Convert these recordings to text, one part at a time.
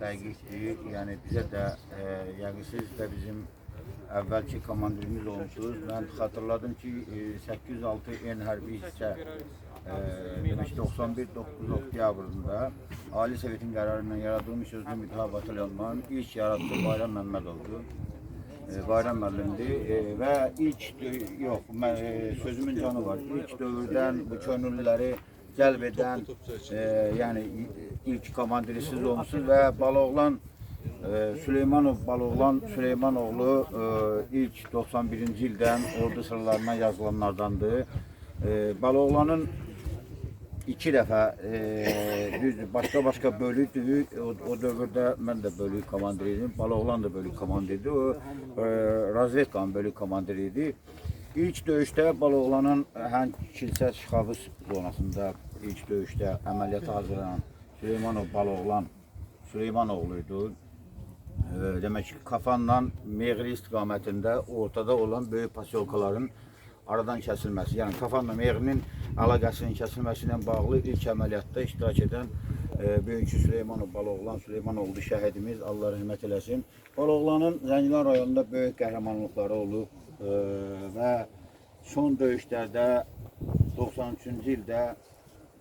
dəqiq. Yəni bizə də e, yəni siz də bizim əvvəlki komandirimiz olmusunuz. Mən xatırladım ki, e, 806 en hərbi hissə e, demək ki 91 9 oktyabrında Ali Sovetin qərarı ilə yaradılmış özlü müdafə batalyonunun ilk yaradıcısı Bayram Məmmədovdur. E, Bayram müəllimdir e, və ilk yox, mən, e, sözümün canı var. İlk dövrdən bu könüllüləri cəlb edən, e, yəni ilk komandiri siz olmusunuz və Baloğlan e, Süleymanov Baloğlan Süleymanoğlu e, ilk 91-ci ildən ordu sıralarına yazılanlardandır. E, Baloğlanın iki dəfə e, başqa-başqa bölükdür. O, o dövrdə mən də bölük komandiri idim. Baloğlan da bölük komandiri. O e, bölük komandiri idi. İlk döyüşdə Baloğlanın həm kilsə Şixavız zonasında ilk döyüşdə əməliyyata hazırlanan Süleymanov Baloğlan Süleymanoğluydu. E, demək ki, Kafanla Meğri istiqamətində ortada olan böyük pasyolkaların aradan kəsilməsi, yəni Kafanla Meğrinin əlaqəsinin kəsilməsi bağlı ilk əməliyyatda iştirak edən e, Böyükçü Süleymanov Baloğlan Süleymanoğlu şəhidimiz Allah rəhmət eləsin. Baloğlanın Zəngilan rayonunda böyük qəhrəmanlıqları olub e, və son döyüşlərdə 93-cü ildə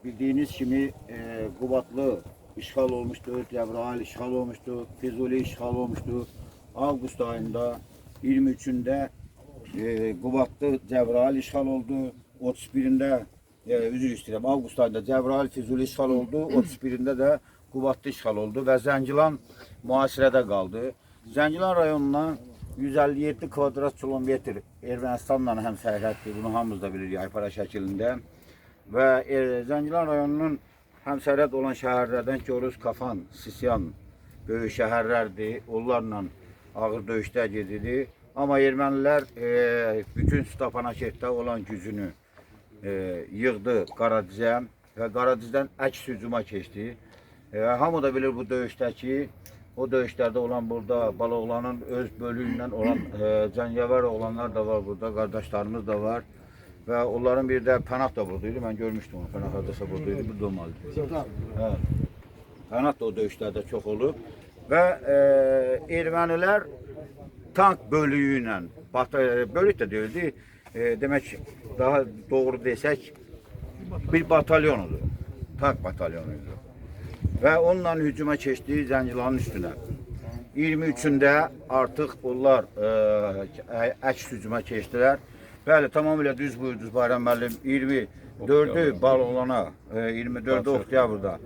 bildiyiniz kimi e, Qubatlı işğal olmuşdu, Cəbrayil işğal olmuşdu, Füzuli işğal olmuşdu. Avqust ayında 23-də e, Qubatlı Cəbrayil işğal oldu. 31-də e, üzr istəyirəm, avqust ayında Cəbrayil Füzuli işğal oldu. 31-də də Qubatlı işğal oldu və Zəngilan mühasirədə qaldı. Zəngilan rayonundan 157 kvadrat kilometr Ermənistanla həm sərhəddir. Bunu hamımız da bilirik Aypara şəklində. Və e, Zəngilan rayonunun həmsərhəd olan şəhərlərdən Goruz, Kafan, Sisyan böyük şəhərlərdir. Onlarla ağır döyüşlər gedirdi. Amma ermənilər e, bütün Stepanakert olan gücünü e, yığdı Qaradizə və Qaradizdən əks hücuma keçdi. E, hamı da bilir bu döyüşdə ki, o döyüşlərdə olan burada Baloğlanın öz bölüyündən olan e, cəngəvər oğlanlar da var burada, qardaşlarımız da var. Və onların bir də Pənah da buradaydı. Mən görmüşdüm onu. Pənah hardasa buradaydı. Burada. Hə. Pənah da o döyüşlərdə çox olub. Və e, ermənilər tank bölüyü ilə, e, bölük də deyildi. E, demək daha doğru desək bir batalyonudur. Tank batalyonudur. Və onunla hücuma keçdi Zəngilanın üstünə. 23-də artıq onlar e, əks hücuma keçdilər. Bəli, tamamilə düz buyurdunuz Bayram müəllim. 24-ü Baloğlana, e, 24 oktyabrda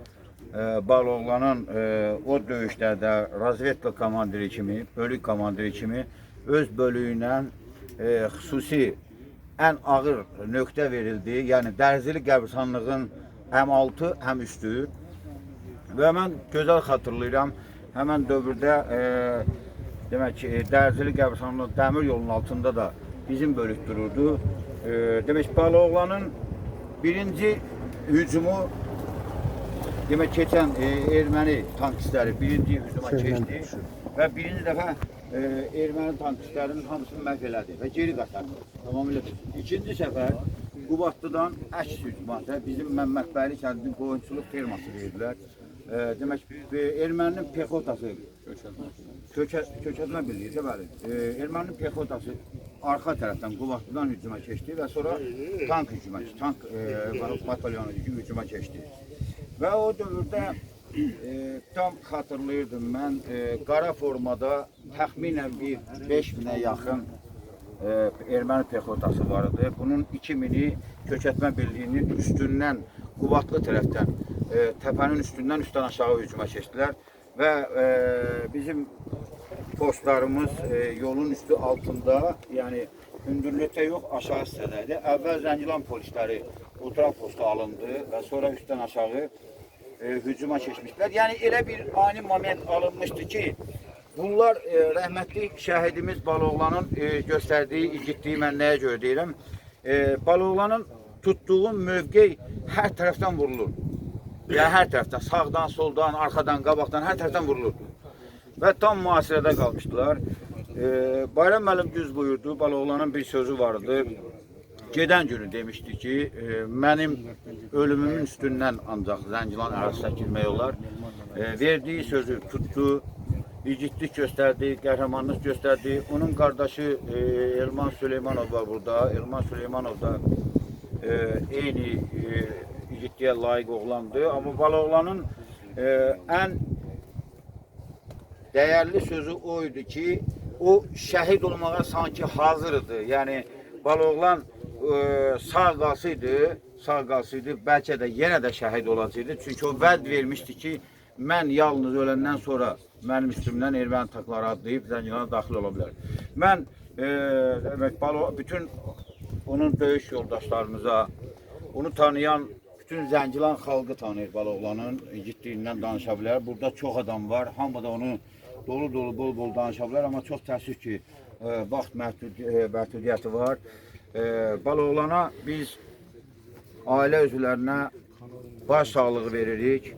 e, Baloğlanın e, o döyüşlərdə razvedka komandiri kimi, bölük komandiri kimi öz bölüyü ilə e, xüsusi ən ağır nöqtə verildi. Yəni Dərzili qəbirstanlığın həm altı, həm üstü Və mən gözəl xatırlayıram, həmən dövrdə e, demək ki, Dərzili qəbirstanlığının dəmir yolunun altında da bizim bölük dururdu. E, demək ki, Baloğlanın birinci hücumu demək keçən e, erməni tankistləri birinci hücuma keçdi və birinci dəfə e, erməni tankistlərinin hamısını məhv elədi və geri qaçardı. Tamamilə. İkinci səfər Qubatlıdan əks hücuma, və bizim Məmmədbəyli kəndinin qoyunçuluq ferması verdilər. E, demək ki, e, erməninin pexotası kökə, kökəlmə birliyi də bəli. E, erməninin pexotası arxa tərəfdən Qubadlıdan hücuma keçdi və sonra tank hücuma, tank e, batalyonu hücuma keçdi. Və o dövrdə e, tam xatırlayırdım mən e, qara formada təxminən bir 5000-ə yaxın e, erməni pexotası var. Bunun 2000-i kökətmə birliyinin üstündən Qubadlı tərəfdən e, təpənin üstündən üstdən aşağı hücuma keçdilər və e, bizim postlarımız e, yolun üstü altında, yəni hündürlükdə yox, aşağı hissədə idi. Əvvəl Zəngilan polisləri ultra posta alındı və sonra üstdən aşağı e, hücuma keçmişlər. Yəni elə bir ani moment alınmışdı ki, bunlar e, rəhmətli şəhidimiz Baloğlanın e, göstərdiyi igidliyi mən nəyə görə deyirəm? E, Baloğlanın tutduğu mövqey hər tərəfdən vurulur. Yəni hər tərəfdən, sağdan, soldan, arxadan, qabaqdan, hər tərəfdən vurulur. Və tam mühasirədə qalmışdılar. E, Bayram müəllim düz buyurdu. Baloğlanın bir sözü vardı. gedən günü demişdi ki, e, mənim ölümümün üstündən ancaq Zəngilan ərazisinə girmək olar. E, verdiyi sözü tutdu, igidlik göstərdi, qəhrəmanlıq göstərdi. Onun qardaşı e, Elman Süleymanov var burada. Elman Süleymanov da e, eyni e, igidliyə layiq oğlandı. Amma Baloğlanın e, ən değerli sözü oydu ki o şehit olmağa sanki hazırdı. Yani Baloğlan e, sağ qalsaydı, sağ qalsaydı bəlkə də yenə də şəhid olacaqdı. Çünki o vəd vermişdi ki, mən yalnız öləndən sonra mənim üstümdən erməni tankları adlayıb Zəngilana daxil ola bilər. Mən e, demək Balo bütün onun döyüş yoldaşlarımıza, onu tanıyan bütün Zəngilan xalqı tanıyır Baloğlanın igidliyindən danışa bilər. Burada çox adam var. Hamı da onu dolu dolu bol bol danışa bilər, amma çox təəssüf ki, e, vaxt məhdud, e, məhdudiyyəti var. E, biz ailə üzvlərinə baş sağlığı veririk.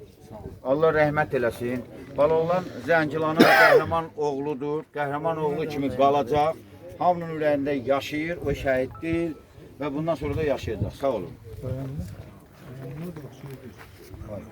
Allah rəhmət eləsin. Baloğlan Zəngilanın qəhrəman oğludur. Qəhrəman oğlu kimi qalacaq. Hamının ürəyində yaşayır, o şəhid deyil və bundan sonra da yaşayacaq. Sağ olun. Bunu da okuyabilir. Hayır.